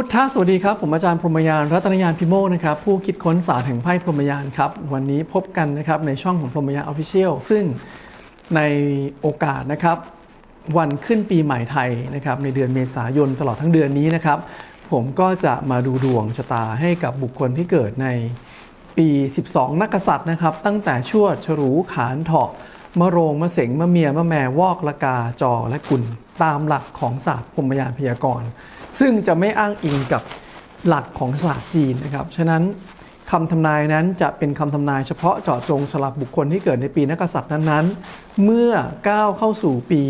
พุทธะสวัสดีครับ ผมอาจารย์พรหมยานรัตนยานพิโมกนะครับผู้คิดค้นศาสตร์แห่งไพ่พรหมยานครับ วันนี้พบกันนะครับในช่องของพรหมยานออฟฟิเชียลซึ่งในโอกาสนะครับ วันขึ้นปีใหม่ไทยนะครับ ในเดือนเมษายนตลอดทั้งเดือนนี้นะครับ ผมก็จะมาดูดวงชะตาให้กับบุคคลที่เกิดในปี 12 นักษัตริย์นะครับ ตั้งแต่ชวดฉลูขานเถาะมะโรงมะเสงมะเมียมะแมวอกละกาจอและกุลตามหลักของศาสตร์พรหมยานพยากรณ์ ซึ่งจะไม่อ้างอิงกับหลักของศาสตร์จีนนะครับ ฉะนั้นคำทำนายนั้นจะเป็นคำทำนายเฉพาะเจาะจงสำหรับบุคคลที่เกิดในปีนักษัตริย์นั้นๆ เมื่อก้าวเข้าสู่ปี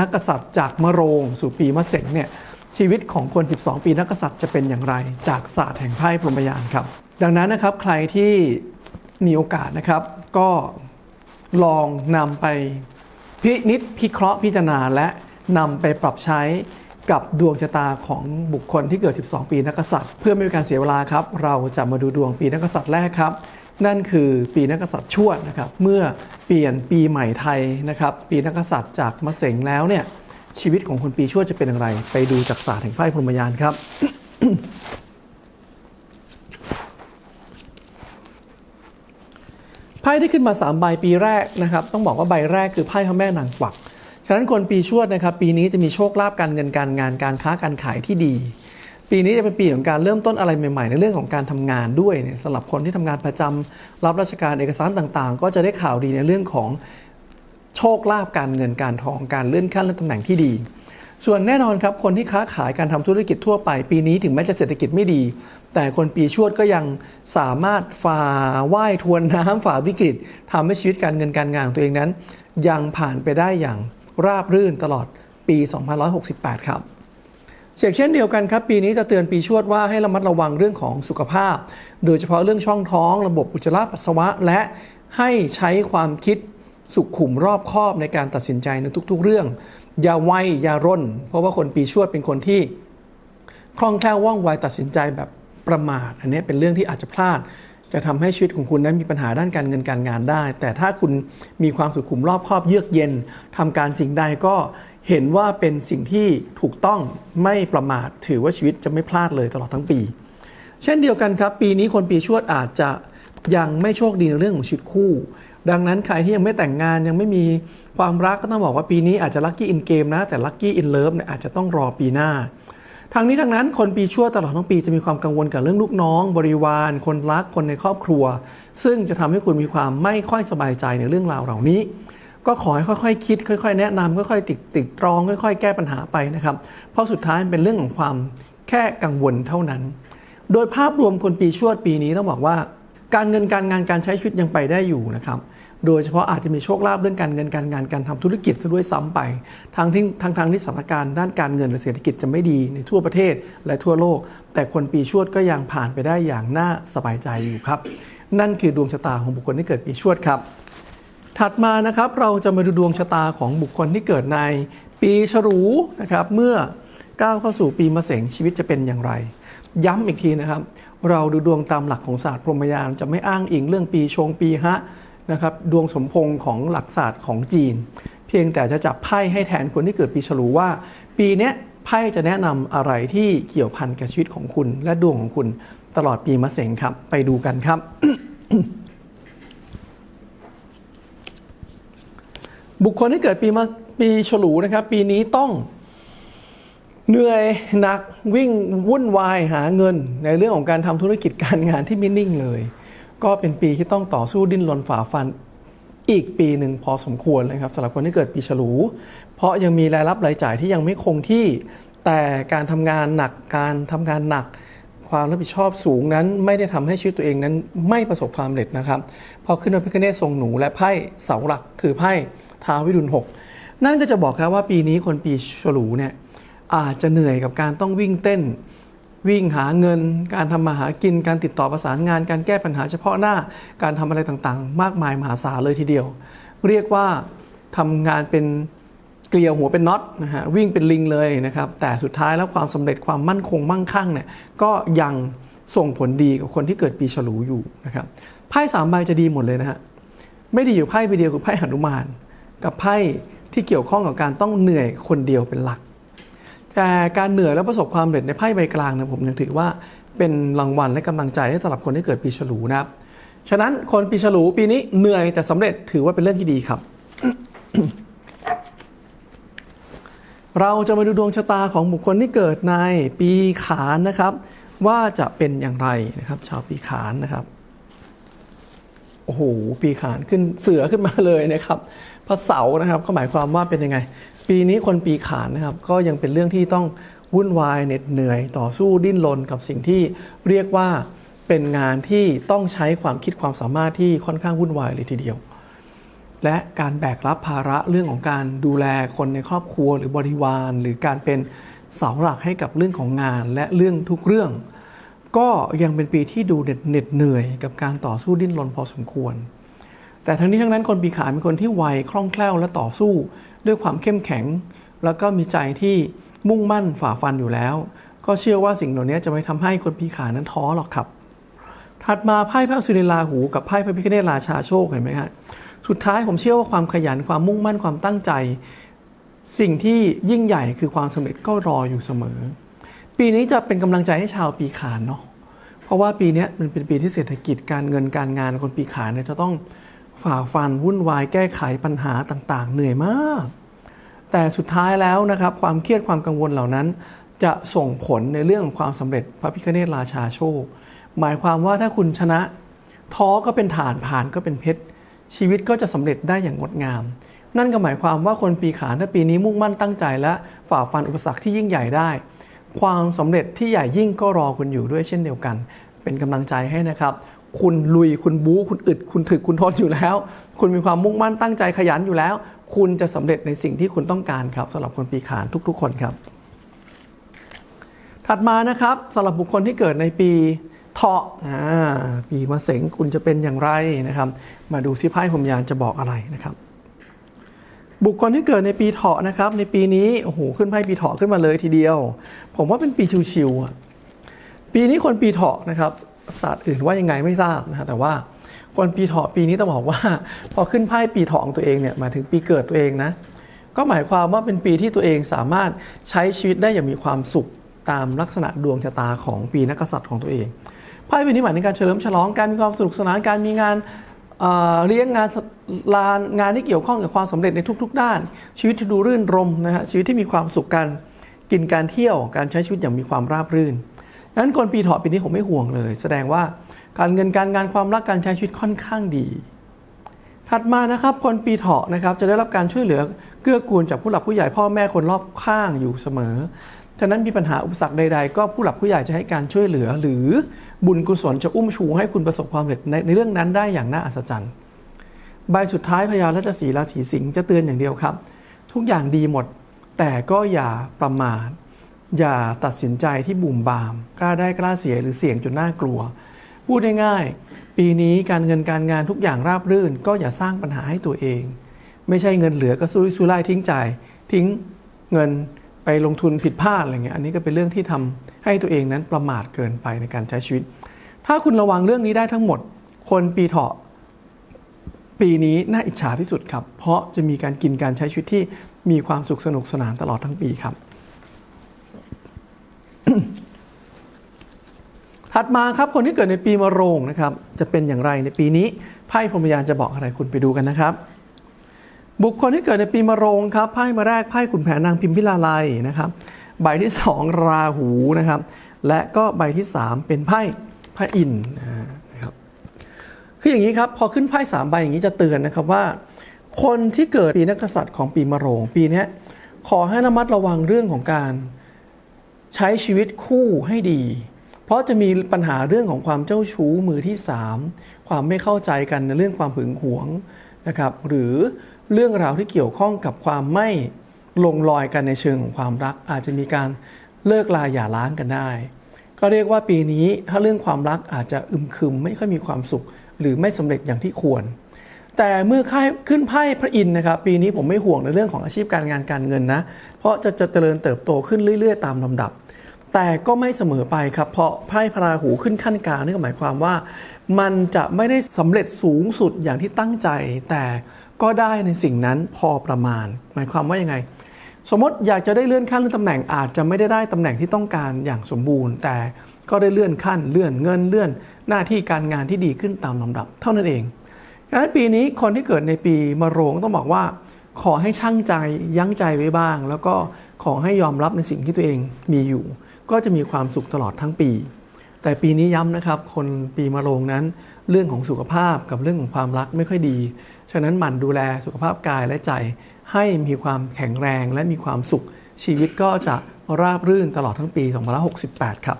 นักษัตริย์จากมะโรง สู่ปีมะเสงเนี่ยชีวิตของคน 12 ปีนักกษัตริย์จะเป็นอย่างไร จากศาสตร์แห่งไพ่พรหมยานครับ ดังนั้นนะครับใครที่มีโอกาสนะครับก็ลองนำไปพินิษพิเคราะห์พิจารณาและนำไปปรับใช้ กับดวงชะตาของบุคคลที่เกิด 12 ปีนักษัตริย์ เพื่อไม่เป็นการเสียเวลาครับ เราจะมาดูดวงปีนักษัตริย์แรกครับ นั่นคือปีนักษัตริย์ชวดนะครับ เมื่อเปลี่ยนปีใหม่ไทยนะครับ ปีนักกษัตริย์จากมะเสงแล้วเนี่ย ชีวิตของคนปีชวดจะเป็นอย่างไร ไปดูจากศาสตร์แห่งไพ่พรหมยานครับ ไพ่ที่ขึ้นมา3ใบปีแรกนะครับ ต้องบอกว่าใบแรกคือไพ่พระแม่นางกวัก ฉะนั้นคนปีชวดนะครับปีนี้จะมีโชคลาภการเงินการงานการค้าการขายที่ดี ปีนี้จะเป็นปีของการเริ่มต้นอะไรใหม่ๆ ในเรื่องของการทำงานด้วยเนี่ยสำหรับคนที่ทำงานประจำรับราชการเอกสารต่างๆ ก็จะได้ข่าวดีในเรื่องของโชคลาภการเงินการทองการเลื่อนขั้นเลื่อนตำแหน่งที่ดี ส่วนแน่นอนครับคนที่ค้าขายการทำธุรกิจทั่วไป ปีนี้ถึงแม้จะเศรษฐกิจไม่ดี แต่คนปีชวดก็ยังสามารถฝ่าว่ายทวนน้ำฝ่าวิกฤตทำให้ชีวิตการเงินการงานของตัวเองนั้น ยังผ่านไปได้อย่าง ราบรื่นตลอดปี 2568 ครับเช่นเช่นเดียวกันครับ ปีนี้จะเตือนปีชวดว่าให้ระมัดระวังเรื่องของสุขภาพ โดยเฉพาะเรื่องช่องท้อง ระบบอุจจาระปัสสาวะ และให้ใช้ความคิดสุขุมรอบคอบในการตัดสินใจในทุกๆ เรื่อง อย่าไวอย่าร่น เพราะว่าคนปีชวดเป็นคนที่คล่องแคล่วว่องไวตัดสินใจแบบประมาท อันนี้เป็นเรื่องที่อาจจะพลาด จะทำให้ชีวิตของคุณนั้นมีปัญหาด้านการเงินการงานได้ แต่ถ้าคุณมีความสุขุมรอบครอบเยือกเย็นทำการสิ่งใดก็เห็นว่าเป็นสิ่งที่ถูกต้องไม่ประมาทถือว่าชีวิตจะไม่พลาดเลยตลอดทั้งปี เช่นเดียวกันครับ ปีนี้คนปีชวดอาจจะยังไม่โชคดีในเรื่องของชีวิตคู่ ดังนั้นใครที่ยังไม่แต่งงานยังไม่มีความรักก็ต้องบอกว่าปีนี้อาจจะลัคกี้อินเกมนะแต่ลัคกี้อินเลิฟเนี่ยอาจจะต้องรอปีหน้า ทางนี้ทางนั้นคนปีชั่วตลอดทั้งปีจะมีความกังวลกับเรื่องลูกน้อง บริวาร คนรักคนในครอบครัว ซึ่งจะทำให้คุณมีความไม่ค่อยสบายใจในเรื่องราวเหล่านี้ ก็ขอให้ค่อยๆคิด ค่อย ๆ แนะนำค่อยๆติดติดตรอง ค่อย ๆ แก้ปัญหาไปนะครับ เพราะสุดท้ายมันเป็นเรื่องของความแค่กังวลเท่านั้น โดยภาพรวมคนปีชวดปีนี้ต้องบอกว่า การเงินการงานการใช้ชีวิตยังไปได้อยู่นะครับ โดยเฉพาะอาจจะมีโชคลาภเรื่องการเงินการงานการทำธุรกิจซะด้วยซ้ำไปทางที่ทางทางที่สถานการณ์ด้านการเงินและเศรษฐกิจจะไม่ดีในทั่วประเทศและทั่วโลก แต่คนปีชวดก็ยังผ่านไปได้อย่างน่าสบายใจอยู่ครับ นั่นคือดวงชะตาของบุคคลที่เกิดปีชวดครับ ถัดมานะครับเราจะมาดูดวงชะตาของบุคคลที่เกิดในปีฉลูนะครับเมื่อก้าวเข้าสู่ปีมะเสงชีวิตจะเป็นอย่างไร ย้ำอีกทีนะครับ เราดูดวงตามหลักของศาสตร์พรหมยานจะไม่อ้างอิงเรื่องปีชงปีฮะ นะครับดวงสมพงษ์ของหลักศาสตร์ของจีน เพียงแต่จะจับไพ่ให้แทนคนที่เกิดปีฉลูว่า ปีนี้ไพ่จะแนะนำอะไรที่เกี่ยวพันกับชีวิตของคุณ และดวงของคุณตลอดปีมะเสงครับ ไปดูกันครับ บุคคลที่เกิดปีมะปีฉลูนะครับ ปีนี้ต้องเหนื่อยหนักวิ่งวุ่นวายหาเงิน ในเรื่องของการทำธุรกิจการงานที่ไม่นิ่งเลย ก็เป็นปีที่ต้องต่อสู้ดิ้นรนฝ่าฟันอีกปีหนึ่งพอสมควรเลยครับสำหรับคนที่เกิดปีฉลู เพราะยังมีรายรับรายจ่ายที่ยังไม่คงที่ แต่การทำงานหนักการทำงานหนัก ความรับผิดชอบสูงนั้น ไม่ได้ทำให้ชีวิตตัวเองนั้นไม่ประสบความสำเร็จนะครับพอขึ้นมาพิคเนตทรงหนูและไพ่เสาหลักคือไพ่ท้าววิรุณหกนั่นก็จะบอกครับว่าปีนี้คนปีฉลูเนี่ยอาจจะเหนื่อยกับการต้องวิ่งเต้น วิ่งหาเงิน การทำมาหากิน การติดต่อประสานงาน การแก้ปัญหาเฉพาะหน้า การทำอะไรต่างๆ มากมายมหาศาลเลยทีเดียว เรียกว่าทำงานเป็นเกลียวหัวเป็นน็อตนะฮะวิ่งเป็นลิงเลยนะครับ แต่สุดท้ายแล้วความสำเร็จความมั่นคงมั่งคั่งเนี่ยก็ยังส่งผลดีกับคนที่เกิดปีฉลูอยู่นะครับไพ่สามใบจะดีหมดเลยนะฮะไม่ดีอยู่ไพ่ใบเดียวคือไพ่หนุมาน กับไพ่ที่เกี่ยวข้องกับการต้องเหนื่อยคนเดียวเป็นหลัก แต่การเหนื่อยและประสบความสำเร็จในไพ่ใบกลางเนะผมยังถือว่าเป็นรางวัลและกำลังใจให้สำหรับคนที่เกิดปีฉลูนะครับ ฉะนั้นคนปีฉลูปีนี้เหนื่อยแต่สำเร็จถือว่าเป็นเรื่องที่ดีครับ เราจะมาดูดวงชะตาของบุคคลที่เกิดในปีขานนะครับ ว่าจะเป็นอย่างไรนะครับ ชาวปีขานนะครับโอ้โหปีขานขึ้นเสือขึ้นมาเลยนะครับพระเสาร์นะครับ ก็หมายความว่าเป็นยังไง ปีนี้คนปีขานนะครับก็ยังเป็นเรื่องที่ต้องวุ่นวายเหน็ดเหนื่อยต่อสู้ดิ้นรนกับสิ่งที่เรียกว่าเป็นงานที่ต้องใช้ความคิดความสามารถที่ค่อนข้างวุ่นวายเลยทีเดียว และการแบกรับภาระเรื่องของการดูแลคนในครอบครัวหรือบริวาร หรือการเป็นเสาหลักให้กับเรื่องของงานและเรื่องทุกเรื่อง ก็ยังเป็นปีที่ดูเหน็ดเหนื่อยกับการต่อสู้ดิ้นรนพอสมควร แต่ทั้งนี้ทั้งนั้นคนปีขานเป็นคนที่ไวคล่องแคล่วและต่อสู้ ด้วยความเข้มแข็ง แล้วก็มีใจที่มุ่งมั่นฝ่าฟันอยู่แล้ว ก็เชื่อว่าสิ่งเหล่านี้จะไม่ทำให้คนปีขานนั้นท้อหรอกครับ ถัดมาไพ่พระสุริลาหูกับไพ่พระพิฆเนศราชาโชคเห็นไหมฮะสุดท้ายผมเชื่อว่าความขยันความมุ่งมั่นความตั้งใจ สิ่งที่ยิ่งใหญ่คือความสำเร็จก็รออยู่เสมอ ปีนี้จะเป็นกำลังใจให้ชาวปีขานเนาะเพราะว่าปีนี้มันเป็นปีที่เศรษฐกิจการเงินการงานคนปีขานเนี่ยจะต้อง ฝ่าฟันวุ่นวายแก้ไขปัญหาต่างๆ เหนื่อยมาก แต่สุดท้ายแล้วนะครับความเครียดความกังวลเหล่านั้น จะส่งผลในเรื่องของความสำเร็จพระพิฆเนศราชาโชค หมายความว่าถ้าคุณชนะ ท้อก็เป็นฐานผ่านก็เป็นเพชรชีวิตก็จะสำเร็จได้อย่างงดงาม นั่นก็หมายความว่าคนปีขานถ้าปีนี้มุ่งมั่นตั้งใจและฝ่าฟันอุปสรรคที่ยิ่งใหญ่ได้ ความสำเร็จที่ใหญ่ยิ่งก็รอคุณอยู่ด้วยเช่นเดียวกัน เป็นกำลังใจให้นะครับ คุณลุยคุณบู๊คุณอึด คุณถึกคุณทนอยู่แล้ว คุณมีความมุ่งมั่นตั้งใจขยันอยู่แล้ว คุณจะสำเร็จในสิ่งที่คุณต้องการครับสำหรับคนปีขานทุก ๆ คนครับ ถัดมานะครับสำหรับบุคคลที่เกิดในปีเถาะปีมะเสงคุณจะเป็นอย่างไรนะครับ มาดูซิไพ่ผมยานจะบอกอะไรนะครับ บุคคลที่เกิดในปีเถาะนะครับ ในปีนี้โอ้โหขึ้นไพ่ปีเถาะขึ้นมาเลยทีเดียว ผมว่าเป็นปีชิวๆปีนี้คนปีเถาะนะครับ ศาสตร์อื่นว่ายังไงไม่ทราบนะฮะแต่ว่าคนปีเถาะปีนี้ต้องบอกว่า พอขึ้นไพ่ปีเถาะของตัวเองเนี่ยหมายถึงปีเกิดตัวเองนะ ก็หมายความว่าเป็นปีที่ตัวเองสามารถใช้ชีวิตได้อย่างมีความสุขตามลักษณะดวงชะตาของปีนักกษัตริย์ของตัวเองไพ่ใบนี้หมายถึงการเฉลิมฉลองการมีความสนุกสนานการมีงานเเลี้ยงงานลานงานที่เกี่ยวข้องกับความสำเร็จในทุก ๆ ด้าน ชีวิตที่ดูรื่นรมนะฮะชีวิตที่มีความสุขการกินการเที่ยวการใช้ชีวิตอย่างมีความราบรื่น นั้นคนปีเถาะปีนี้ผมไม่ห่วงเลย แสดงว่าการเงินการงานความรักการใช้ชีวิตค่อนข้างดี ถัดมานะครับคนปีเถาะนะครับจะได้รับการช่วยเหลือเกื้อกูลจากผู้หลักผู้ใหญ่พ่อแม่คนรอบข้างอยู่เสมอฉะนั้นมีปัญหาอุปสรรคใด ๆ ก็ผู้หลักผู้ใหญ่จะให้การช่วยเหลือ หรือบุญกุศลจะอุ้มชูให้คุณประสบความสำเร็จในในเรื่องนั้นได้อย่างน่าอัศจรรย์ใบสุดท้ายพญาราชสีราศีสิงห์จะเตือนอย่างเดียวครับ ทุกอย่างดีหมด แต่ก็อย่าประมาท อย่าตัดสินใจที่บุ่มบาม กล้าได้กล้าเสียหรือเสี่ยงจนน่ากลัว พูดง่ายๆปีนี้การเงินการงานทุกอย่างราบรื่น ก็อย่าสร้างปัญหาให้ตัวเอง ไม่ใช่เงินเหลือก็สู้สู้ไล่ทิ้งจ่ายทิ้งเงินไปลงทุนผิดพลาดอะไรเงี้ยอันนี้ก็เป็นเรื่องที่ทำให้ตัวเองนั้นประมาทเกินไปในการใช้ชีวิต ถ้าคุณระวังเรื่องนี้ได้ทั้งหมด คนปีเถาะปีนี้น่าอิจฉาที่สุดครับ เพราะจะมีการกินการใช้ชีวิตที่มีความสุขสนุกสนานตลอดทั้งปีครับ ถัดมาครับคนที่เกิดในปีมะโรงนะครับจะเป็นอย่างไรในปีนี้ไพ่พรหมยานจะบอกอะไรคุณไปดูกันนะครับ บุคคลที่เกิดในปีมะโรงครับไพ่มาแรกไพ่ขุนแผนนางพิมพิลาไลยนะครับใบที่สองราหูนะครับ และก็ใบที่สามเป็นไพ่พระอินทร์นะครับคืออย่างนี้ครับพอขึ้นไพ่สามใบอย่างนี้จะเตือนนะครับว่า คนที่เกิดปีนักษัตริย์ของปีมะโรงปีนี้ขอให้ระมัดระวังเรื่องของการใช้ชีวิตคู่ให้ดี เพราะจะมีปัญหาเรื่องของความเจ้าชู้มือที่สามความไม่เข้าใจกันในเรื่องความหึงหวงนะครับหรือเรื่องราวที่เกี่ยวข้องกับความไม่ลงรอยกันในเชิงของความรัก อาจจะมีการเลิกลาหย่าร้างกันได้ ก็เรียกว่าปีนี้ถ้าเรื่องความรักอาจจะอึมครึมไม่ค่อยมีความสุข หรือไม่สำเร็จอย่างที่ควร แต่เมื่อค่ายขึ้นไพ่พระอินทร์นะครับ ปีนี้ผมไม่ห่วงในเรื่องของอาชีพการงานการเงินนะ เพราะจะจะเจริญเติบโตขึ้นเรื่อย ๆ ตามลำดับ แต่ก็ไม่เสมอไปครับ เพราะไพ่พระราหูขึ้นขั้นกลางนี่ก็หมายความว่า มันจะไม่ได้สำเร็จสูงสุดอย่างที่ตั้งใจ แต่ก็ได้ในสิ่งนั้นพอประมาณ หมายความว่ายังไง สมมติอยากจะได้เลื่อนขั้นเลื่อนตำแหน่งอาจจะไม่ได้ได้ตำแหน่งที่ต้องการอย่างสมบูรณ์ แต่ก็ได้เลื่อนขั้นเลื่อนเงินเลื่อน หน้าที่การงานที่ดีขึ้นตามลำดับ เท่านั้นเองดังนั้นปีนี้คนที่เกิดในปีมะโรงต้องบอกว่า ขอให้ช่างใจยั้งใจไว้บ้าง แล้วก็ขอให้ยอมรับในสิ่งที่ตัวเองมีอยู่ ก็จะมีความสุขตลอดทั้งปี แต่ปีนี้ย้ำนะครับ คนปีมะโรงนั้น เรื่องของสุขภาพกับเรื่องของความรักไม่ค่อยดี ฉะนั้นหมั่นดูแลสุขภาพกายและใจ ให้มีความแข็งแรงและมีความสุข ชีวิตก็จะราบรื่นตลอดทั้งปี 2568 ครับ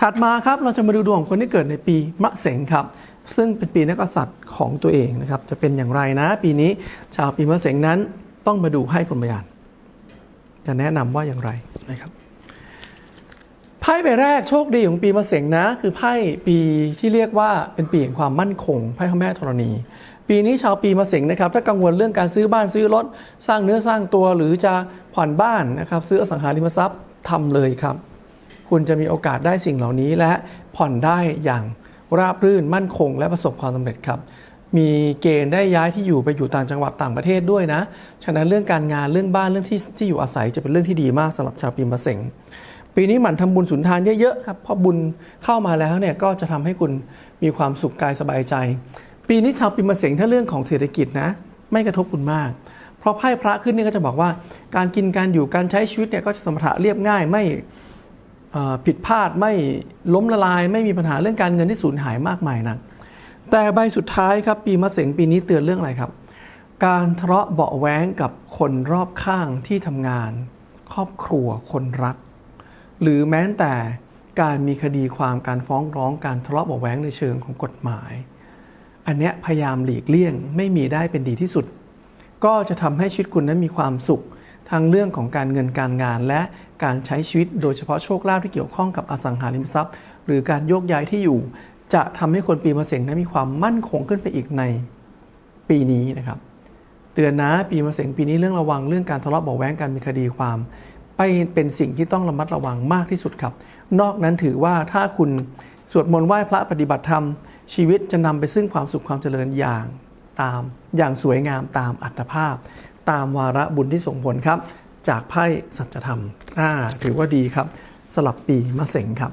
ถัดมาครับเราจะมาดูดวงคนที่เกิดในปีมะเสงครับซึ่งเป็นปีนักกษัตริย์ของตัวเองนะครับ จะเป็นอย่างไรนะ ปีนี้ชาวปีมะเสงนั้นต้องมาดูให้พรหมยานจะแนะนำว่าอย่างไรนะครับ ไพ่ใบแรกโชคดีของปีมะเสงนะ คือไพ่ปีที่เรียกว่าเป็นปีแห่งความมั่นคงไพ่พระแม่ธรณี ปีนี้ชาวปีมะเสงนะครับถ้ากังวลเรื่องการซื้อบ้านซื้อรถสร้างเนื้อสร้างตัวหรือจะผ่อนบ้านนะครับซื้ออสังหาริมทรัพย์ทำเลยครับ คุณจะมีโอกาสได้สิ่งเหล่านี้และผ่อนได้อย่างราบรื่นมั่นคง และประสบความสำเร็จครับมีเกณฑ์ได้ย้ายที่อยู่ไปอยู่ต่างจังหวัดต่างประเทศด้วยนะ ฉะนั้นเรื่องการงานเรื่องบ้านเรื่องที่ที่อยู่อาศัยจะเป็นเรื่องที่ดีมากสำหรับชาวปีมะเสง ปีนี้หมั่นทำบุญสุนทานเยอะๆครับเพราะบุญเข้ามาแล้วเนี่ยก็จะทำให้คุณมีความสุขกายสบายใจ ปีนี้ชาวปีมะเสงถ้าเรื่องของเศรษฐกิจนะไม่กระทบคุณมาก เพราะไพ่พระขึ้นเนี่ยก็จะบอกว่า การกินการอยู่การใช้ชีวิตเนี่ยก็จะสมถะเรียบง่ายไม่ผิดพลาดไม่ล้มละลาย ไม่มีปัญหาเรื่องการเงินที่สูญหายมากมายนักแต่ใบสุดท้ายครับปีมะเสงปีนี้เตือนเรื่องอะไรครับ การทะเลาะเบาแว้งกับคนรอบข้างที่ทำงาน ครอบครัวคนรัก หรือแม้แต่การมีคดีความการฟ้องร้องการทะเลาะเบาะแว้งในเชิงของกฎหมาย อันเนี้ยพยายามหลีกเลี่ยงไม่มีได้เป็นดีที่สุด ก็จะทำให้ชีวิตคุณนั้นมีความสุขทางเรื่องของการเงินการงานและการใช้ชีวิตโดยเฉพาะโชคลาภที่เกี่ยวข้องกับอสังหาริมทรัพย์ หรือการโยกย้ายที่อยู่ จะทำให้คนปีมะเสงนั้นมีความมั่นคงขึ้นไปอีกในปีนี้นะครับ เตือนนะปีมะเสงปีนี้เรื่องระวังเรื่องการทะเลาะเบาะแว้งการมีคดีความ ไปเป็นสิ่งที่ต้องระมัดระวังมากที่สุดครับ นอกนั้นถือว่าถ้าคุณสวดมนต์ไหว้พระปฏิบัติธรรม ชีวิตจะนำไปซึ่งความสุขความเจริญอย่างตาม อย่างสวยงามตามอัตภาพ ตามวาระบุญที่ส่งผลครับ จากไพ่สัจธรรมอ่าถือว่าดีครับ สลับปีมะเสงครับ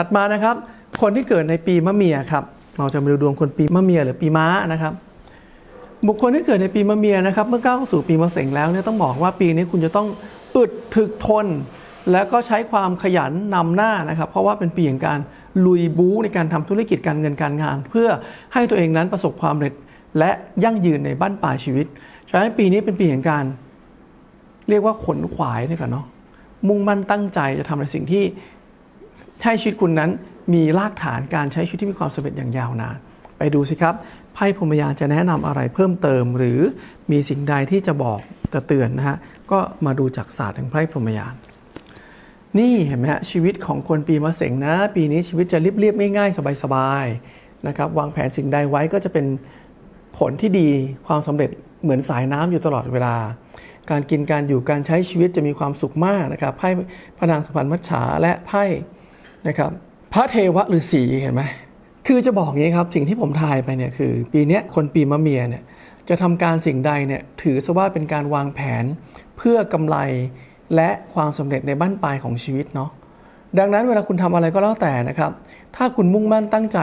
ถัดมานะครับ คนที่เกิดในปีมะเมียครับ เราจะมาดูดวงคนปีมะเมียหรือปีม้านะครับ บุคคลที่เกิดในปีมะเมียนะครับ เมื่อก้าวเข้าสู่ปีมะเสงแล้วเนี่ยต้องบอกว่าปีนี้คุณจะต้องอึดถึกทน แล้วก็ใช้ความขยันนำหน้านะครับ เพราะว่าเป็นปีแห่งการลุยบู๊ในการทำธุรกิจการเงินการงาน เพื่อให้ตัวเองนั้นประสบความสำเร็จและยั่งยืนในบ้านปลายชีวิตฉะนั้นปีนี้เป็นปีแห่งการ เรียกว่าขนขวายนี่กันเนาะมุ่งมั่นตั้งใจจะทำในสิ่งที่ ให้ชีวิตคุณนั้นมีรากฐานการใช้ชีวิตที่มีความสำเร็จอย่างยาวนาน ไปดูสิครับไพ่พรมยานจะแนะนำอะไรเพิ่มเติม หรือมีสิ่งใดที่จะบอกจะเตือนนะฮะก็มาดูจากศาสตร์แห่งไพ่พรมยานนี่เห็นไหมฮะชีวิตของคนปีมะเสงนะ ปีนี้ชีวิตจะเรียบๆง่ายๆสบายๆนะครับวางแผนสิ่งใดไว้ก็จะเป็นผลที่ดีความสำเร็จเหมือนสายน้ำอยู่ตลอดเวลา การกินการอยู่การใช้ชีวิตจะมีความสุขมากนะครับไพ่พนางสุพรรณมัจฉาและไพ่ นะครับพระเทวฤาษีเห็นไหมคือจะบอกอย่างนี้ครับสิ่งที่ผมทายไปเนี่ยคือ ปีนี้คนปีมะเมียเนี่ยจะทำการสิ่งใดเนี่ยถือซะว่าเป็นการวางแผนเพื่อกำไรและความสำเร็จในบ้านปลายของชีวิตเนาะดังนั้นเวลาคุณทำอะไรก็แล้วแต่นะครับ ถ้าคุณมุ่งมั่นตั้งใจ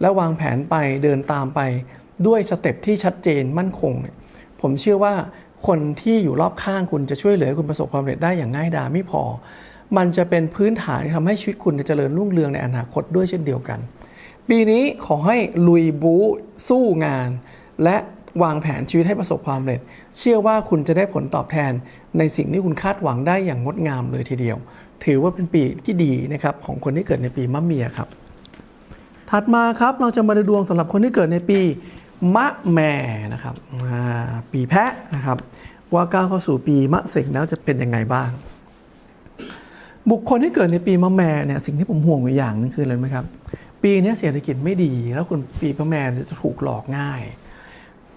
และวางแผนไปเดินตามไป ด้วยสเต็ปที่ชัดเจนมั่นคงเนี่ยผมเชื่อว่าคนที่อยู่รอบข้างคุณจะช่วยเหลือคุณประสบความสำเร็จได้อย่างง่ายดายไม่พอ มันจะเป็นพื้นฐานที่ทำให้ชีวิตคุณเจริญรุ่งเรืองในอนาคตด้วยเช่นเดียวกัน ปีนี้ขอให้ลุยบู๊สู้งาน และวางแผนชีวิตให้ประสบความสำเร็จ เชื่อว่าคุณจะได้ผลตอบแทนในสิ่งที่คุณคาดหวังได้อย่างงดงามเลยทีเดียว ถือว่าเป็นปีที่ดีนะครับของคนที่เกิดในปีมะเมียครับ ถัดมาครับเราจะมาดูดวงสำหรับคนที่เกิดในปีมะแม่นะครับอ่าปีแพะนะครับว่าก้าวเข้าสู่ปีมะเสงแล้วจะเป็นยังไงบ้าง บุคคลที่เกิดในปีมะแม่เนี่ยสิ่งที่ผมห่วงอยู่อย่างหนึงคืออะไรไหมครับ ปีนี้เศรษฐกิจไม่ดี แล้วคุณปีมะแม่จะถูกหลอกง่าย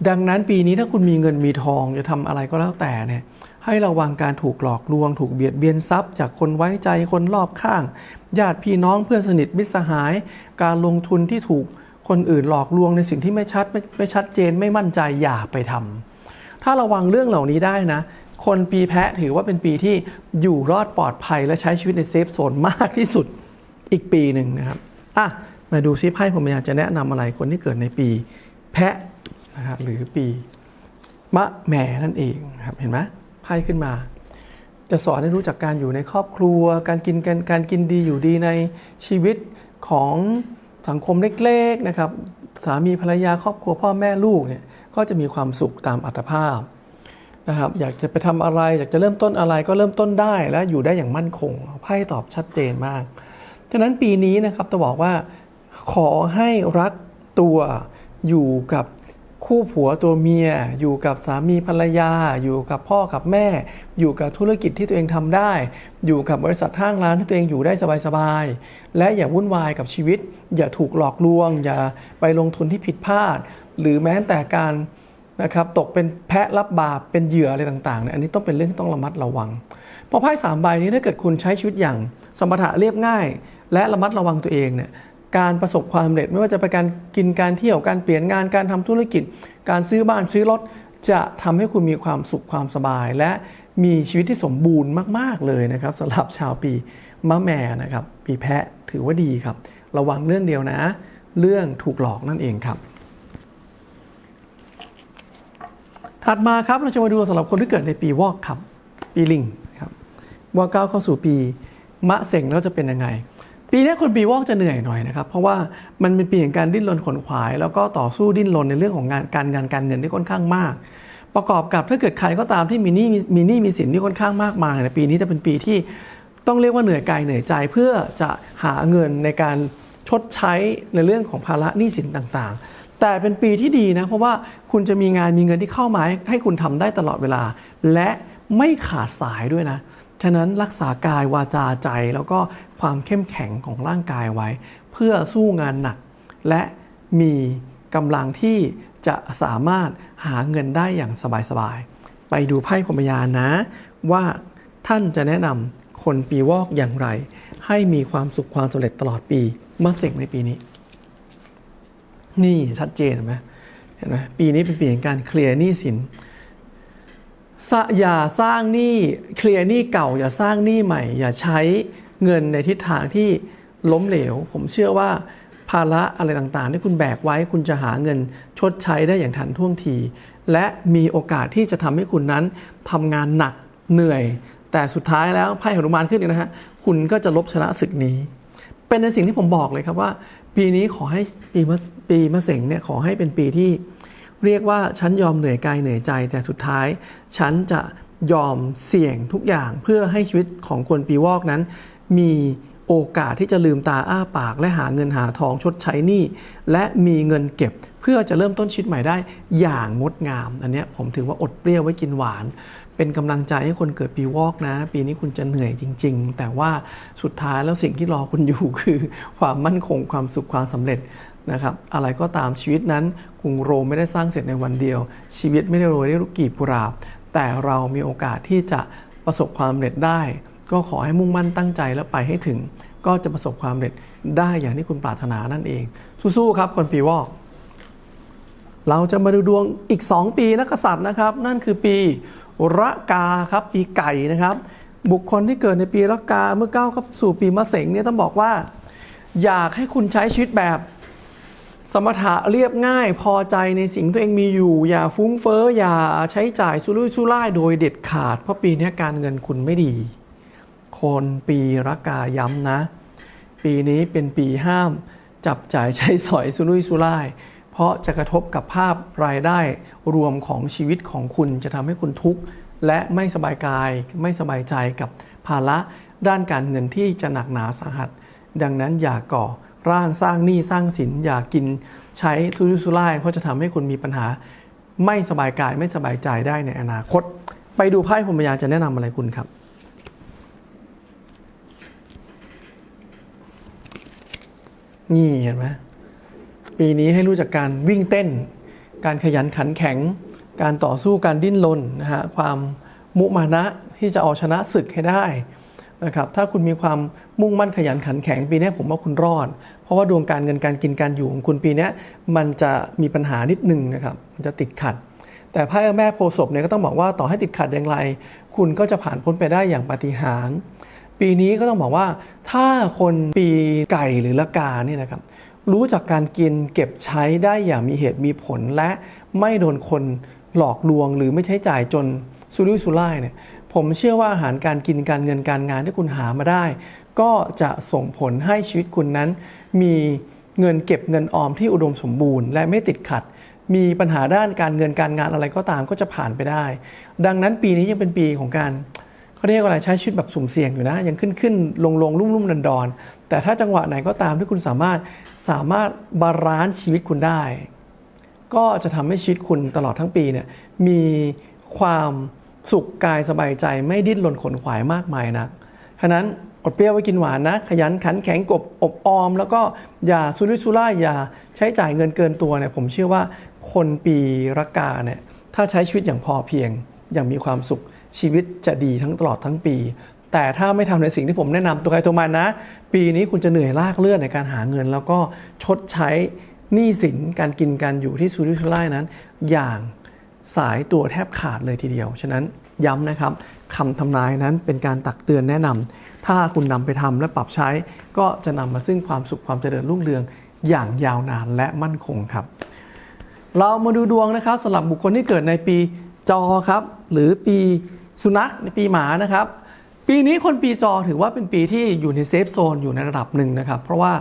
ดังนั้นปีนี้ถ้าคุณมีเงินมีทองจะทำอะไรก็แล้วแต่เนี่ยให้ระวังการถูกหลอกลวง ถูกเบียดเบียนทรัพย์ จากคนไว้ใจคนรอบข้าง ญาติพี่น้องเพื่อนสนิทมิตรสหาย การลงทุนที่ถูกคนอื่นหลอกลวงในสิ่งที่ไม่ชัดไม่ไม่ชัดเจนไม่มั่นใจอย่าไปทำถ้าระวังเรื่องเหล่านี้ได้นะ คนปีแพะถือว่าเป็นปีที่อยู่รอดปลอดภัยและใช้ชีวิตในเซฟโซนมากที่สุดอีกปีหนึ่งนะครับอะมาดูซิไพ่ผมอยากจะแนะนำอะไรคนที่เกิดในปี แพะนะครับหรือปีมะแหม่นั่นเองนะครับเห็นไหมไพ่ขึ้นมา จะสอนให้รู้จักการอยู่ในครอบครัว การกินการการกินดีอยู่ดีในชีวิตของสังคมเล็กๆนะครับสามีภรรยาครอบครัวพ่อแม่ลูกเนี่ยก็จะมีความสุขตามอัตภาพ นะครับอยากจะไปทำอะไร อยากจะเริ่มต้นอะไรก็เริ่มต้นได้และอยู่ได้อย่างมั่นคงไพ่ตอบชัดเจนมากฉะนั้นปีนี้นะครับจะบอกว่า ขอให้รักตัวอยู่กับคู่ผัวตัวเมีย อยู่กับสามีภรรยา อยู่กับพ่อกับแม่ อยู่กับธุรกิจที่ตัวเองทำได้ อยู่กับบริษัทห้างร้านที่ตัวเองอยู่ได้สบายๆและอย่าวุ่นวายกับชีวิต อย่าถูกหลอกลวง อย่าไปลงทุนที่ผิดพลาด หรือแม้แต่การ นะครับตกเป็นแพะรับบาปเป็นเหยื่ออะไรต่างๆเนี่ยอันนี้ต้องเป็นเรื่องที่ต้องระมัดระวัง เพราะไพ่สามใบนี้ถ้าเกิดคุณใช้ชีวิตอย่างสมถะเรียบง่าย และระมัดระวังตัวเองเนี่ยการประสบความสำเร็จไม่ว่าจะเป็นการกินการเที่ยวการเปลี่ยนงานการทำธุรกิจ การซื้อบ้านซื้อรถจะทำให้คุณมีความสุขความสบาย และมีชีวิตที่สมบูรณ์มาก ๆเลยนะครับสำหรับชาวปีมะแม่นะครับ ปีแพะถือว่าดีครับ ระวังเรื่องเดียวนะ เรื่องถูกหลอกนั่นเองครับ ถัดมาครับเราจะมาดูสำหรับคนที่เกิดในปีวอกครับ ปีลิงครับวอกก้าเข้าสู่ปีมะเสงแล้วจะเป็นยังไง ปีนี้คนปีวอกจะเหนื่อยหน่อยนะครับ เพราะว่ามันเป็นปีแห่งการดิ้นรนขนขวาย แล้วก็ต่อสู้ดิ้นรนในเรื่องของงานการงานการเงินที่ค่อนข้างมาก ประกอบกับถ้าเกิดใครก็ตามที่มีหนี้มีมีหนี้มีสินที่ค่อนข้างมากมายในปีนี้จะเป็นปีที่ต้องเรียกว่าเหนื่อยกายเหนื่อยใจเพื่อจะหาเงินในการชดใช้ในเรื่องของภาระหนี้สินต่างๆ แต่เป็นปีที่ดีนะ เพราะว่าคุณจะมีงานมีเงินที่เข้ามาให้คุณทำได้ตลอดเวลา และไม่ขาดสายด้วยนะ ฉะนั้นรักษากายวาจาใจแล้วก็ความเข้มแข็งของร่างกายไว้ เพื่อสู้งานหนัก และมีกำลังที่จะสามารถหาเงินได้อย่างสบายๆ ไปดูไพ่พรมยานนะ ว่าท่านจะแนะนำคนปีวอกอย่างไร ให้มีความสุขความสำเร็จตลอดปีมะเสงในปีนี้ นี่ชัดเจนไหมเห็นไหมปีนี้เป็นปีแห่งการเคลียร์หนี้สินสอย่าสร้างหนี้เคลียร์หนี้เก่า อย่าสร้างหนี้ใหม่ อย่าใช้เงินในทิศทางที่ล้มเหลว ผมเชื่อว่าภาระอะไรต่างๆ ที่คุณแบกไว้คุณจะหาเงินชดใช้ได้อย่างทันท่วงที และมีโอกาสที่จะทำให้คุณนั้นทำงานหนักเหนื่อย แต่สุดท้ายแล้วไพ่หนุมานขึ้นนะฮะคุณก็จะลบชนะศึกนี้ เป็นในสิ่งที่ผมบอกเลยครับว่า ปีนี้ขอให้ปีมะปีมะเสงเนี่ยขอให้เป็นปีที่เรียกว่าฉันยอมเหนื่อยกายเหนื่อยใจ แต่สุดท้าย ฉันจะยอมเสี่ยงทุกอย่างเพื่อให้ชีวิตของคนปีวอกนั้น มีโอกาสที่จะลืมตาอ้าปาก และหาเงินหาทองชดใช้หนี้และมีเงินเก็บเพื่อจะเริ่มต้นชีวิตใหม่ได้อย่างงดงาม อันนี้ผมถือว่าอดเปรี้ยวไว้กินหวาน เป็นกำลังใจให้คนเกิดปีวอกนะ ปีนี้คุณจะเหนื่อยจริง ๆ แต่ว่าสุดท้ายแล้วสิ่งที่รอคุณอยู่คือความมั่นคงความสุขความสำเร็จนะครับอะไรก็ตามชีวิตนั้นกรุงโรมไม่ได้สร้างเสร็จในวันเดียว ชีวิตไม่ได้โรยด้วยลูกกีบกุหลาบ แต่เรามีโอกาสที่จะประสบความสำเร็จได้ ก็ขอให้มุ่งมั่นตั้งใจแล้วไปให้ถึง ก็จะประสบความสำเร็จได้อย่างที่คุณปรารถนานั่นเอง สู้ๆครับคนปีวอก เราจะมาดูดวงอีก 2 ปีนักษัตริย์นะครับ นั่นคือปี ระกาครับปีไก่นะครับ บุคคลที่เกิดในปีระกาเมื่อก้าวเข้าสู่ปีมะเสงเนี่ยต้องบอกว่า อยากให้คุณใช้ชีวิตแบบ สมถะเรียบง่ายพอใจในสิ่งตัวเองมีอยู่ อย่าฟุ้งเฟ้ออย่าใช้จ่ายสุรุ่ยสุร่ายโดยเด็ดขาด เพราะปีนี้การเงินคุณไม่ดี คนปีระกาย้ำนะ ปีนี้เป็นปีห้าม จับจ่ายใช้สอยสุรุ่ยสุร่าย เพราะจะกระทบกับภาพรายได้รวมของชีวิตของคุณจะทำให้คุณทุกข์และไม่สบายกาย ไม่สบายใจกับภาระด้านการเงินที่จะหนักหนาสาหัส ดังนั้นอย่าก่อร่างสร้างหนี้สร้างสินอย่ากินใช้ทุยุสุร่ายเพราะจะทำให้คุณมีปัญหา ไม่สบายกายไม่สบายใจได้ในอนาคต ไปดูไพ่พรหมยาจะแนะนำอะไรคุณครับนี่เห็นไหม ปีนี้ให้รู้จักการวิ่งเต้น การขยันขันแข็ง การต่อสู้การดิ้นรนนะฮะความมุมานะที่จะเอาชนะศึกให้ได้นะครับถ้าคุณมีความมุ่งมั่นขยันขันแข็งปีนี้ผมว่าคุณรอด เพราะว่าดวงการเงินการกินการอยู่ของคุณปีนี้มันจะมีปัญหานิดนึงนะครับมันจะติดขัด แต่ไพ่แม่โพศพเนี่ยก็ต้องบอกว่าต่อให้ติดขัดอย่างไร คุณก็จะผ่านพ้นไปได้อย่างปาฏิหาริย์ปีนี้ก็ต้องบอกว่าถ้าคนปีไก่หรือละกาเนี่ยนะครับ รู้จักการกินเก็บใช้ได้อย่างมีเหตุมีผล และไม่โดนคนหลอกลวงหรือไม่ใช้จ่ายจนสุรุ่ยสุร่ายเนี่ยผมเชื่อว่าอาหารการกินการเงินการงานที่คุณหามาได้ ก็จะส่งผลให้ชีวิตคุณนั้น มีเงินเก็บเงินออมที่อุดมสมบูรณ์ และไม่ติดขัด มีปัญหาด้านการเงินการงานอะไรก็ตามก็จะผ่านไปได้ ดังนั้นปีนี้ยังเป็นปีของการ เขาเรียกว่าอะไรใช้ชีวิตแบบสุ่มเสี่ยงอยู่นะ ยังขึ้นขึ้นลงลงรุ่มรุ่มดอนดอนแต่ถ้าจังหวะไหนก็ตามที่คุณสามารถสามารถบาลานซ์ชีวิตคุณได้ ก็จะทำให้ชีวิตคุณตลอดทั้งปีเนี่ยมีความสุขกายสบายใจไม่ดิ้นรนขนขวายมากมายนักฉะนั้นอดเปรี้ยวไว้กินหวานนะ ขยันขันแข็งกบอบออม แล้วก็อย่าสุรุ่ยสุร่ายอย่าใช้จ่ายเงินเกินตัวเนี่ยผมเชื่อว่าคนปีรากาเนี่ยถ้าใช้ชีวิตอย่างพอเพียงอย่างมีความสุข ชีวิตจะดีทั้งตลอดทั้งปี แต่ถ้าไม่ทำในสิ่งที่ผมแนะนำตัวใครตัวมันนะ ปีนี้คุณจะเหนื่อยลากเลือดในการหาเงิน แล้วก็ชดใช้หนี้สินการกินการอยู่ที่สุรุ่ยสุร่ายนั้น อย่างสายตัวแทบขาดเลยทีเดียว ฉะนั้นย้ำนะครับคำทำนายนั้นเป็นการตักเตือนแนะนำถ้าคุณนำไปทำและปรับใช้ ก็จะนำมาซึ่งความสุขความเจริญรุ่งเรืองอย่างยาวนานและมั่นคงครับ เรามาดูดวงนะครับสำหรับบุคคลที่เกิดในปีจอครับ หรือปี สุนัขในปีหมานะครับ ปีนี้คนปีจอถือว่าเป็นปีที่อยู่ในเซฟโซนอยู่ในระดับหนึ่งนะครับ เพราะว่า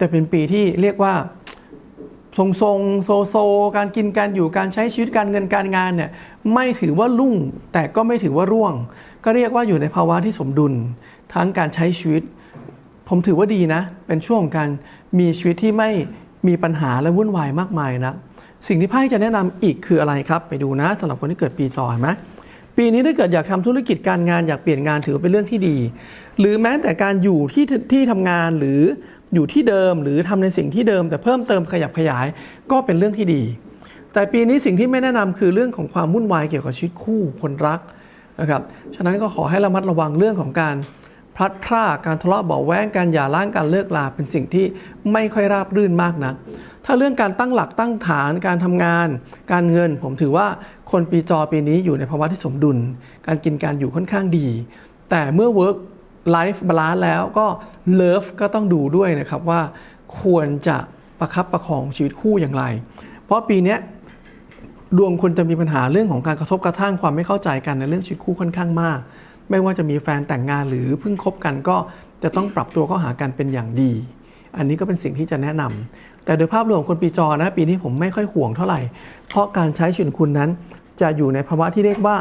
จะเป็นปีที่เรียกว่าทรงทรงๆโซโซ การกินการอยู่การใช้ชีวิตการเงินการงานเนี่ยไม่ถือว่ารุ่งแต่ก็ไม่ถือว่าร่วง ก็เรียกว่าอยู่ในภาวะที่สมดุล ทั้งการใช้ชีวิต ผมถือว่าดีนะ เป็นช่วงของการมีชีวิตที่ไม่มีปัญหาและวุ่นวายมากมายนะ สิ่งที่ไพ่จะแนะนำอีกคืออะไรครับ ไปดูนะสำหรับคนที่เกิดปีจอเห็นไหม ปีนี้ถ้าเกิดอยากทำธุรกิจการงานอยากเปลี่ยนงานถือว่าเป็นเรื่องที่ดี หรือแม้แต่การอยู่ที่ที่ทำงานหรืออยู่ที่เดิมหรือทำในสิ่งที่เดิม แต่เพิ่มเติมขยับขยายก็เป็นเรื่องที่ดี แต่ปีนี้สิ่งที่ไม่แนะนำคือเรื่องของความวุ่นวายเกี่ยวกับชีวิตคู่คนรักนะครับฉะนั้นก็ขอให้ระมัดระวังเรื่องของการพลัดพรากการทะเลาะเบาแวงการหย่าร้างการเลิกลาเป็นสิ่งที่ไม่ค่อยราบรื่นมากนัก ถ้าเรื่องการตั้งหลักตั้งฐานการทำงาน การเงิน ผมถือว่าคนปีจอปีนี้อยู่ในภาวะที่สมดุล การกินการอยู่ค่อนข้างดี แต่เมื่อ work life balance แล้วก็ love ก็ต้องดูด้วยนะครับว่าควรจะประคับประคองชีวิตคู่อย่างไร เพราะปีนี้ดวงคุณจะมีปัญหาเรื่องของการกระทบกระทั่งความไม่เข้าใจกันในเรื่องชีวิตคู่ค่อนข้างมาก ไม่ว่าจะมีแฟนแต่งงานหรือเพิ่งคบกันก็จะต้องปรับตัวเข้าหากันเป็นอย่างดี อันนี้ก็เป็นสิ่งที่จะแนะนำ แต่โดยภาพรวมของคนปีจอนะปีนี้ผมไม่ค่อยห่วงเท่าไหร่ เพราะการใช้ชีวิตคุณนั้น จะอยู่ในภาวะที่เรียกว่า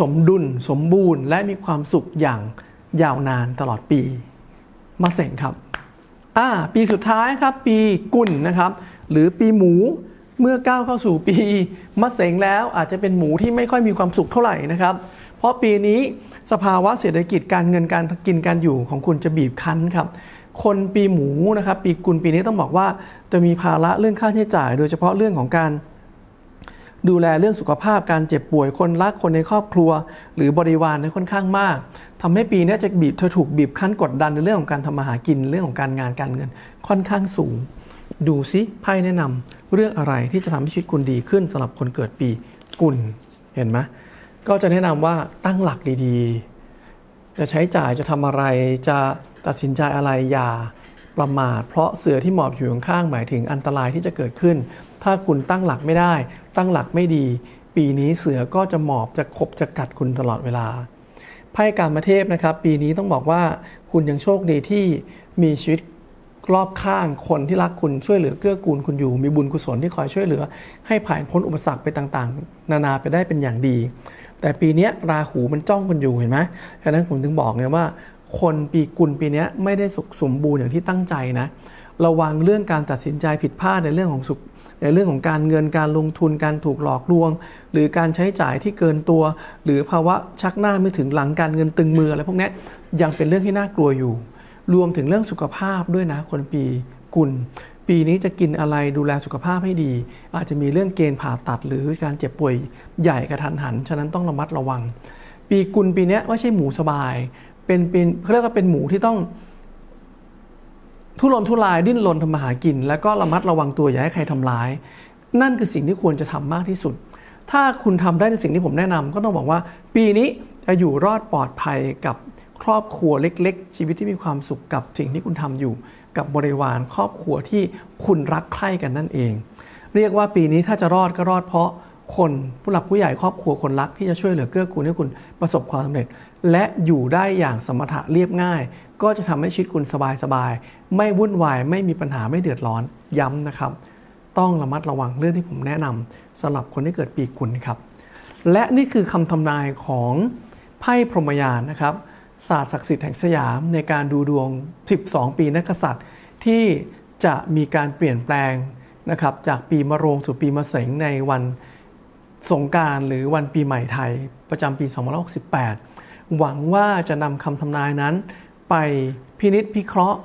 สมดุล สมบูรณ์ และมีความสุขอย่างยาวนานตลอดปี มาเสงครับอ่าปีสุดท้ายครับปีกุลนะครับ หรือปีหมูเมื่อก้าวเข้าสู่ปีมะเสงแล้วอาจจะเป็นหมูที่ไม่ค่อยมีความสุขเท่าไหร่นะครับ เพราะปีนี้สภาวะเศรษฐกิจการเงินการกินการอยู่ของคุณจะบีบคั้นครับ คนปีหมูนะครับปีกุลปีนี้ต้องบอกว่าจะมีภาระเรื่องค่าใช้จ่าย โดยเฉพาะเรื่องของการดูแลเรื่องสุขภาพการเจ็บป่วยคนรักคนในครอบครัว หรือบริวารเนี่ยค่อนข้างมากทำให้ปีนี้จะบีบเธอถูกบีบคั้นกดดันในเรื่องของการทำมาหากินเรื่องของการงานการเงินค่อนข้างสูง ดูซิไพ่แนะนำเรื่องอะไรที่จะทำให้ชีวิตคุณดีขึ้นสำหรับคนเกิดปีกุลเห็นไหมก็จะแนะนำว่าตั้งหลักดีๆ จะใช้จ่ายจะทำอะไรจะตัดสินใจอะไรอย่าประมาท เพราะเสือที่หมอบอยู่ข้างๆหมายถึงอันตรายที่จะเกิดขึ้น ถ้าคุณตั้งหลักไม่ได้ ตั้งหลักไม่ดี ปีนี้เสือก็จะหมอบจะขบจะกัดคุณตลอดเวลาไพ่การมาเทพนะครับ ปีนี้ต้องบอกว่าคุณยังโชคดีที่มีชีวิตรอบข้างคนที่รักคุณช่วยเหลือเกื้อกูลคุณอยู่มีบุญกุศลที่คอยช่วยเหลือ ให้ผ่านพ้นอุปสรรคไปต่างๆ นานาไปได้เป็นอย่างดี แต่ปีนี้ราหูมันจ้องคุณอยู่เห็นไหมฉะนั้นผมถึงบอกไงว่า คนปีกุลปีนี้ไม่ได้สุขสมบูรณ์อย่างที่ตั้งใจนะ ระวังเรื่องการตัดสินใจผิดพลาดในเรื่องของสุขในเรื่องของการเงินการลงทุนการถูกหลอกลวง หรือการใช้จ่ายที่เกินตัว หรือภาวะชักหน้าไม่ถึงหลังการเงินตึงมืออะไรพวกนี้ยยังเป็นเรื่องที่น่ากลัวอยู่ รวมถึงเรื่องสุขภาพด้วยนะคนปีกุล ปีนี้จะกินอะไรดูแลสุขภาพให้ดี อาจจะมีเรื่องเกณฑ์ผ่าตัดหรือการเจ็บป่วยใหญ่กระทันหัน ฉะนั้นต้องระมัดระวัง ปีกุลปีนี้ไม่ใช่หมูสบาย เป็นเป็นเขาเรียกว่าเป็นหมูที่ต้อง ทุรนทุรายดิ้นรนทำมาหากิน แล้วก็ระมัดระวังตัวอย่าให้ใครทำร้าย นั่นคือสิ่งที่ควรจะทำมากที่สุด ถ้าคุณทำได้ในสิ่งที่ผมแนะนำก็ต้องบอกว่า ปีนี้จะอยู่รอดปลอดภัยกับครอบครัวเล็ก ๆ ชีวิตที่มีความสุขกับสิ่งที่คุณทำอยู่ กับบริวารครอบครัวที่คุณรักใคร่กันนั่นเอง เรียกว่าปีนี้ถ้าจะรอดก็รอดเพราะคนผู้หลักผู้ใหญ่ครอบครัวคนรักที่จะช่วยเหลือเกื้อกูลให้คุณประสบความสำเร็จ และอยู่ได้อย่างสมถะเรียบง่าย ก็จะทำให้ชีวิตคุณสบายๆไม่วุ่นวายไม่มีปัญหาไม่เดือดร้อนย้ำนะครับ ต้องระมัดระวังเรื่องที่ผมแนะนำสำหรับคนที่เกิดปีกุลครับ และนี่คือคำทำนายของไพ่พรหมยานนะครับ ศาสตร์ศักดิ์สิทธิ์แห่งสยามในการดูดวง 12 ปีนักกษัตริย์ที่จะมีการเปลี่ยนแปลงนะครับจากปีมะโรงสู่ปีมะเสงในวันสงการหรือวันปีใหม่ไทยประจำปี 2568 หวังว่าจะนำคำทำนายนั้น ไปพินิษพิเคราะห์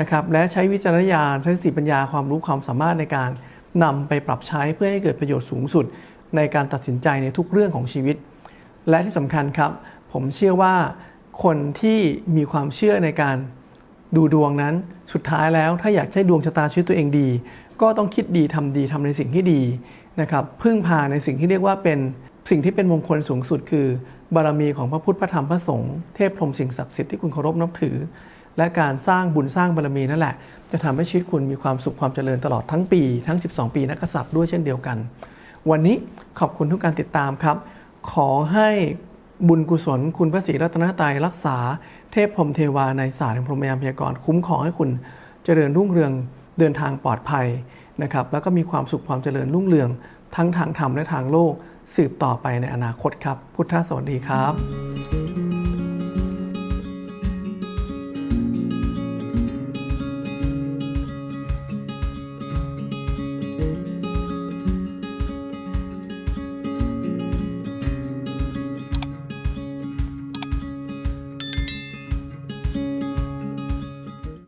นะครับและใช้วิจารณญาณใช้สติปัญญาความรู้ความสามารถในการนำไปปรับใช้เพื่อให้เกิดประโยชน์สูงสุด ในการตัดสินใจในทุกเรื่องของชีวิต และที่สำคัญครับ ผมเชื่อว่า คนที่มีความเชื่อในการดูดวงนั้น สุดท้ายแล้วถ้าอยากให้ดวงชะตาชีวิตตัวเองดี ก็ต้องคิดดีทำดีทำในสิ่งที่ดีนะครับพึ่งพาในสิ่งที่เรียกว่าเป็นสิ่งที่เป็นมงคลสูงสุดคือบารมีของพระพุทธพระธรรมพระสงฆ์เทพพรหมสิ่งศักดิ์สิทธิ์ที่คุณเคารพนับถือ และการสร้างบุญสร้างบารมีนั่นแหละ จะทำให้ชีวิตคุณมีความสุขความเจริญตลอดทั้งปีทั้ง 12 ปีนักกษัตริย์ด้วยเช่นเดียวกัน วันนี้ขอบคุณทุกการติดตามครับ ขอให้ บุญกุศล คุณพระศรีรัตนตรัยรักษา เทพพรมเทวาในศาสตร์แห่งพรหมยามพยากรณ์คุ้มครองให้คุณเจริญรุ่งเรืองเดินทางปลอดภัยนะครับ แล้วก็มีความสุขความเจริญรุ่งเรือง ทั้งทางธรรมและทางโลก สืบต่อไปในอนาคตครับ พุทธสวัสดีครับ